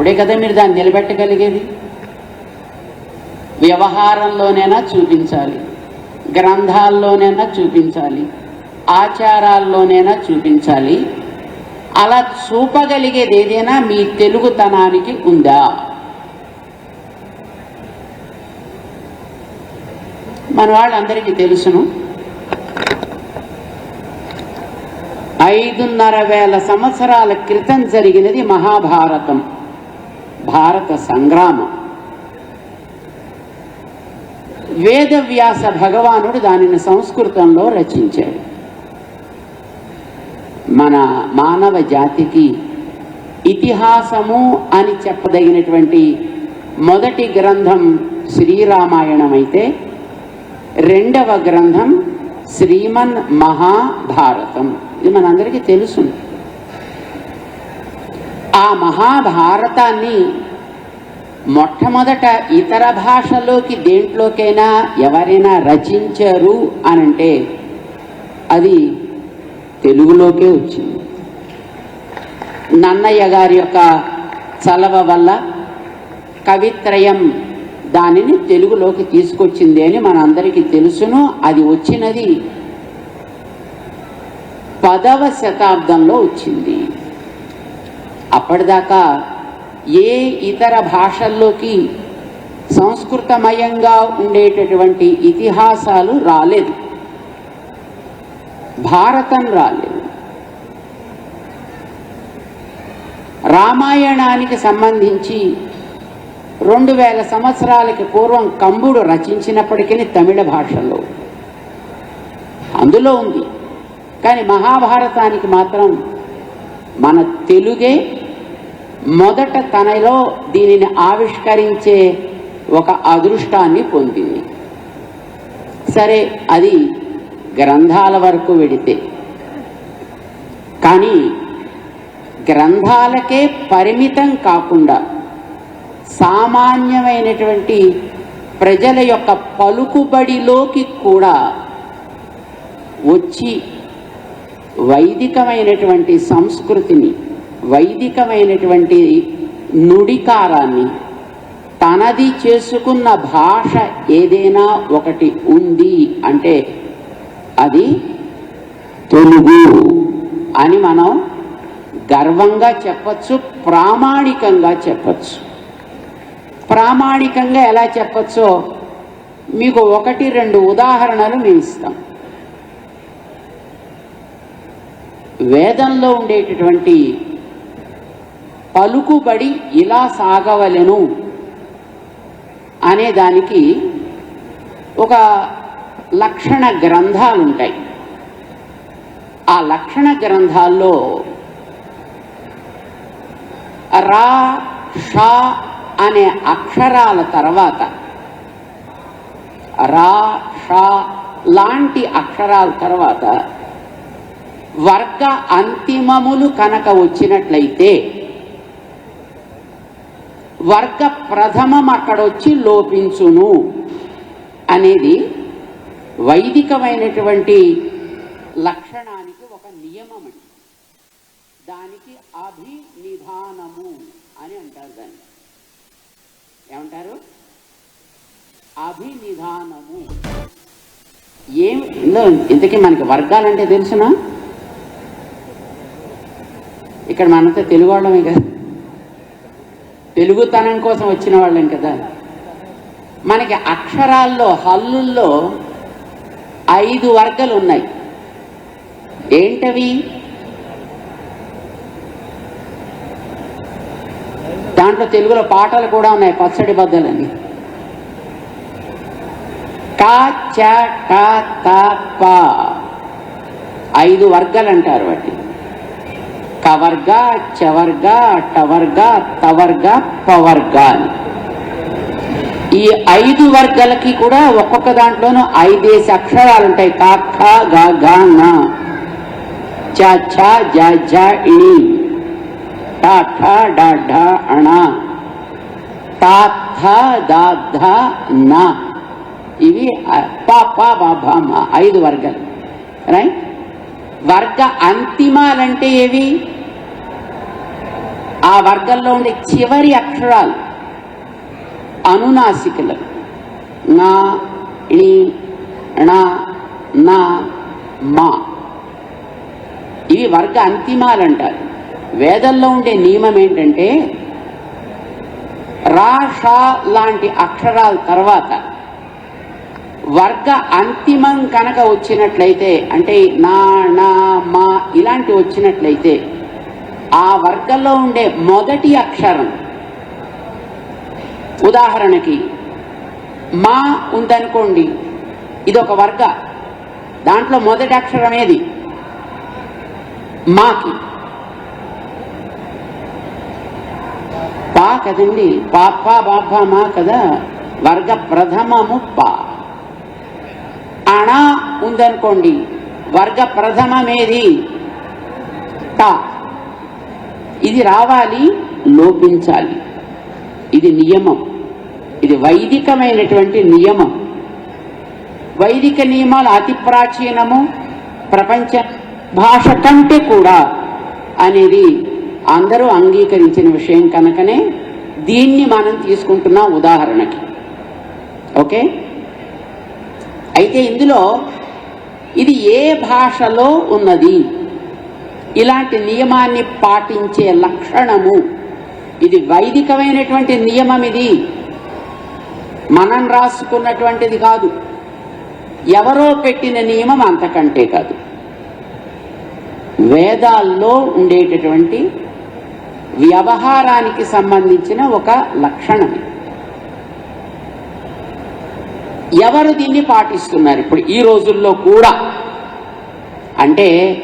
అప్పుడే కదా మీరు దాన్ని నిలబెట్టగలిగేది? వ్యవహారంలోనైనా చూపించాలి. గ్రంథాల్లోనైనా చూపించాలి. ఆచారాల్లోనైనా చూపించాలి. అలా చూపగలిగేది ఏదైనా మీ తెలుగుతనానికి ఉందా? మన వాళ్ళందరికీ తెలుసును. ఐదున్నర వేల సంవత్సరాల క్రితం జరిగినది మహాభారతం. భారత సంగ్రామం. వేదవ్యాస భగవానుడు దానిని సంస్కృతంలో రచించాడు. మన మానవ జాతికి ఇతిహాసము అని చెప్పదగినటువంటి మొదటి గ్రంథం శ్రీరామాయణం అయితే రెండవ గ్రంథం శ్రీమన్ మహాభారతం. ఇది మనందరికీ తెలుసు ఆ మహాభారతాన్ని మొట్టమొదట ఇతర భాషలోకి దేంట్లోకైనా ఎవరైనా రచించారు అనంటే అది తెలుగులోకే వచ్చింది. నన్నయ్య గారి యొక్క చలవ వల్ల కవిత్రయం దానిని తెలుగులోకి తీసుకొచ్చింది అని మనందరికీ తెలుసును. అది వచ్చినది పదవ శతాబ్దంలో వచ్చింది. అప్పటిదాకా ఏ ఇతర భాషల్లోకి సంస్కృతమయంగా ఉండేటటువంటి ఇతిహాసాలు రాలేదు. భారతం రాలేదు. రామాయణానికి సంబంధించి రెండు వేల సంవత్సరాలకి పూర్వం కంబుడు రచించినప్పటికీ తమిళ భాషలో అందులో ఉంది. కానీ మహాభారతానికి మాత్రం మన తెలుగే మొదట తనలో దీనిని ఆవిష్కరించే ఒక అదృష్టాన్ని పొందింది. సరే అది గ్రంథాల వరకు వెడితే కానీ గ్రంథాలకే పరిమితం కాకుండా సామాన్యమైనటువంటి ప్రజల యొక్క పలుకుబడిలోకి కూడా వచ్చి వైదికమైనటువంటి సంస్కృతిని వైదికమైనటువంటి నుడికారాన్ని తనది చేసుకున్న భాష ఏదైనా ఒకటి ఉంది అంటే అది తెలుగు. అని మనం గర్వంగా చెప్పచ్చు ప్రామాణికంగా చెప్పచ్చు. ప్రామాణికంగా ఎలా చెప్పచ్చో మీకు ఒకటి రెండు ఉదాహరణలు మేము ఇస్తాం వేదంలో ఉండేటటువంటి పలుకుబడి ఇలా సాగవలెను అనే దానికి ఒక లక్షణ గ్రంథాలు ఉంటాయి ఆ లక్షణ గ్రంథాల్లో రా షా అనే అక్షరాల తర్వాత రా షా లాంటి అక్షరాల తర్వాత వర్గ అంతిమములు కనుక వచ్చినట్లయితే వర్గ ప్రథమం అక్కడొచ్చి లోపించును అనేది వైదికమైనటువంటి లక్షణానికి ఒక నియమం అండి దానికి అభినిధానము అని అంటారు దాన్ని. ఏమంటారు? అభినిధానము. ఏం ఇంతకీ మనకి వర్గాలంటే తెలుసునా? ఇక్కడ మనంతా తెలుగు వాళ్ళమే కదా. తెలుగుతనం కోసం వచ్చిన వాళ్ళం కదా. మనకి అక్షరాల్లో హల్లుల్లో ఐదు వర్గాలు ఉన్నాయి. ఏంటవి? దాంట్లో తెలుగులో పాటలు కూడా ఉన్నాయి పచ్చడి బద్దలని. కా చ ట త ప. ఐదు వర్గాలు అంటారు వాటిని. కవర్గా చవర్గా టవర్గా తవర్గా పవర్గా ఈ ఐదు వర్గాలకి కూడా ఒక్కొక్క దాంట్లోనూ ఐదేసి అక్షరాలు ఉంటాయి కా ఖ గా గా న చా ఛ జా ఝ ఇణి టా ఠా డా ఢ అణ తా థ దా ధా నా. ఇవి పా పా బా భా మా. ఐదు వర్గాలు. రైట్? వర్గ అంతిమాలంటే ఏవి? ఆ వర్గంలో ఉండే చివరి అక్షరాలు. అనునాసికలు. నా ణి నా మా. ఇవి వర్గ అంతిమాలు అంటారు వేదంలో ఉండే నియమం ఏంటంటే రా షా లాంటి అక్షరాల తర్వాత వర్గ అంతిమం కనుక వచ్చినట్లయితే అంటే నా నా మా ఇలాంటి వచ్చినట్లయితే ఆ వర్గంలో ఉండే మొదటి అక్షరం. ఉదాహరణకి మా ఉందనుకోండి ఇది ఒక వర్గ. దాంట్లో మొదటి అక్షరం ఏది? మాకి. పా కదండి పాప బాబా మా కదా. వర్గ ప్రథమము పా. అణ ఉందనుకోండి. వర్గ ప్రథమమేది? టా ఇది రావాలి లోపించాలి. ఇది నియమం. ఇది వైదికమైనటువంటి నియమం. వైదిక నియమాలు అతి ప్రాచీనము. ప్రపంచ భాష కంటే కూడా అనేది అందరూ అంగీకరించిన విషయం కనుకనే దీన్ని మనం తీసుకుంటున్నాం ఉదాహరణకి. ఓకే? అయితే ఇందులో ఇది ఏ భాషలో ఉన్నది? ఇలాంటి నియమాన్ని పాటించే లక్షణము. ఇది వైదికమైనటువంటి నియమం ఇది. మనం రాసుకున్నటువంటిది కాదు. ఎవరో పెట్టిన నియమం అంతకంటే కాదు. వేదాల్లో ఉండేటటువంటి వ్యవహారానికి సంబంధించిన ఒక లక్షణం ఇది. ఎవరు దీన్ని పాటిస్తున్నారు? ఇప్పుడు ఈ రోజుల్లో కూడా. అంటే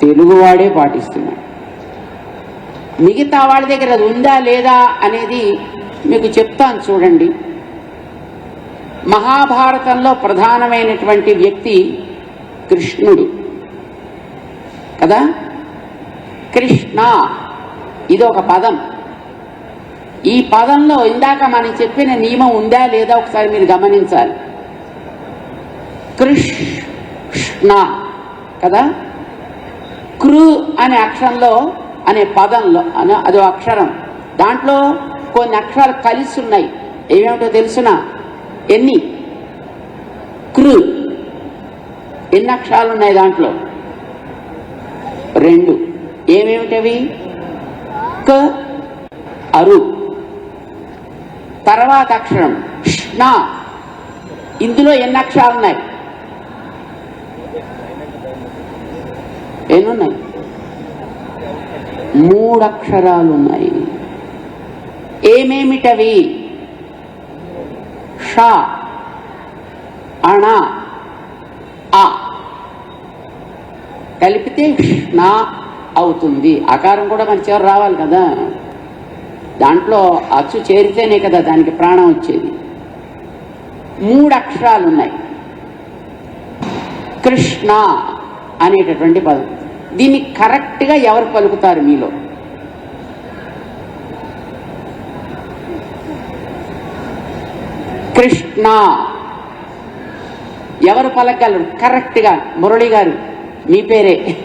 తెలుగువాడే పాటిస్తున్నాడు. మిగతా వాళ్ళ దగ్గర అది ఉందా లేదా అనేది మీకు చెప్తాను చూడండి. మహాభారతంలో ప్రధానమైనటువంటి వ్యక్తి కృష్ణుడు. కదా? కృష్ణ. ఇది ఒక పదం. ఈ పదంలో ఇందాక మనం చెప్పిన నియమం ఉందా లేదా ఒకసారి మీరు గమనించాలి. కృష్ణ కదా? కృ అనే అక్షరంలో అనే పదంలో అనే అదో అక్షరం. దాంట్లో కొన్ని అక్షరాలు కలిసి ఉన్నాయి. ఏమేమిటో తెలుసునా? ఎన్ని? కృ. ఎన్ని అక్షరాలు ఉన్నాయి దాంట్లో? రెండు. ఏమేమిటవి? క. అరు. తర్వాత అక్షరం ష్ణ ఇందులో ఎన్ని అక్షరాలు ఉన్నాయి? ఎన్నున్నాయి? మూడు అక్షరాలు ఉన్నాయి ఏమేమిటవి? ష అణ ఆ కలిపితే ష్ణ అవుతుంది. ఆకారం కూడా మన చివరి రావాలి కదా. దాంట్లో అచ్చు చేరితేనే కదా దానికి ప్రాణం వచ్చేది. మూడు అక్షరాలు ఉన్నాయి కృష్ణ అనేటటువంటి పదం. దీన్ని కరెక్ట్గా ఎవరు పలుకుతారు మీలో? కృష్ణ. ఎవరు పలకగలరు? కరెక్ట్గా. మురళి గారు మీ పేరే.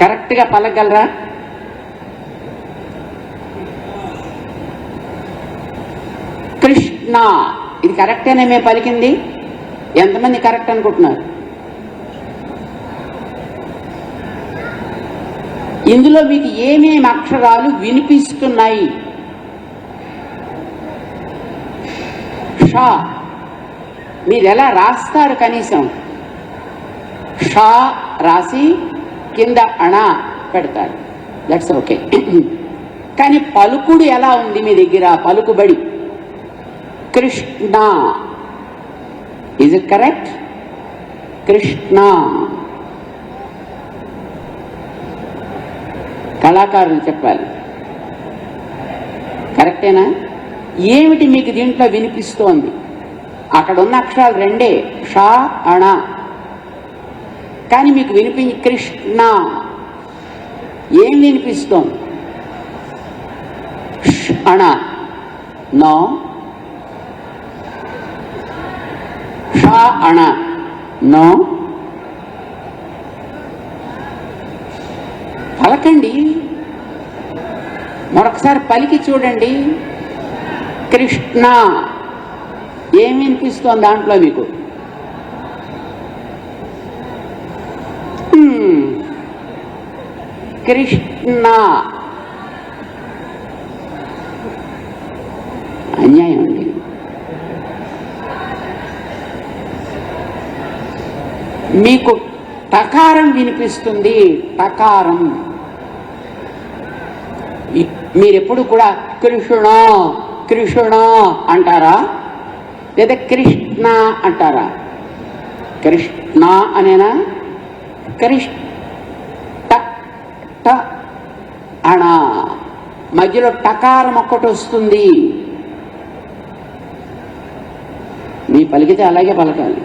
కరెక్ట్గా పలకగలరా? నా ఇది కరెక్టేనే మేము పలికింది? ఎంతమంది కరెక్ట్ అనుకుంటున్నారు? ఇందులో మీకు ఏమేమి అక్షరాలు వినిపిస్తున్నాయి? షా. మీరు ఎలా రాస్తారు కనీసం? షా రాసి కింద అణ పెడతారు. దట్స్ ఓకే కానీ పలుకుడు ఎలా ఉంది మీ దగ్గర? పలుకుబడి. Krishna. Is it correct Krishna. కళాకారులు చెప్పాలి. కరెక్టేనా? ఏమిటి మీకు దీంట్లో వినిపిస్తోంది? అక్కడ ఉన్న అక్షరాలు రెండే. షా అణ. కానీ మీకు వినిపి కృష్ణ. ఏం వినిపిస్తోంది? అణ. నో. షా అణ. నో. పలకండి. మరొకసారి పలికి చూడండి. కృష్ణ. ఏం వినిపిస్తోంది దాంట్లో మీకు? కృష్ణ అన్యాయం అండి మీకు టకారం వినిపిస్తుంది. టకారం మీరెప్పుడు కూడా కృష్ణ కృష్ణ అంటారా? లేదా కృష్ణ అంటారా? కృష్ణ అనేనా? కృష్ణ ట అణ మధ్యలో టకారం ఒక్కటి వస్తుంది. మీ పలికితే అలాగే పలకాలి.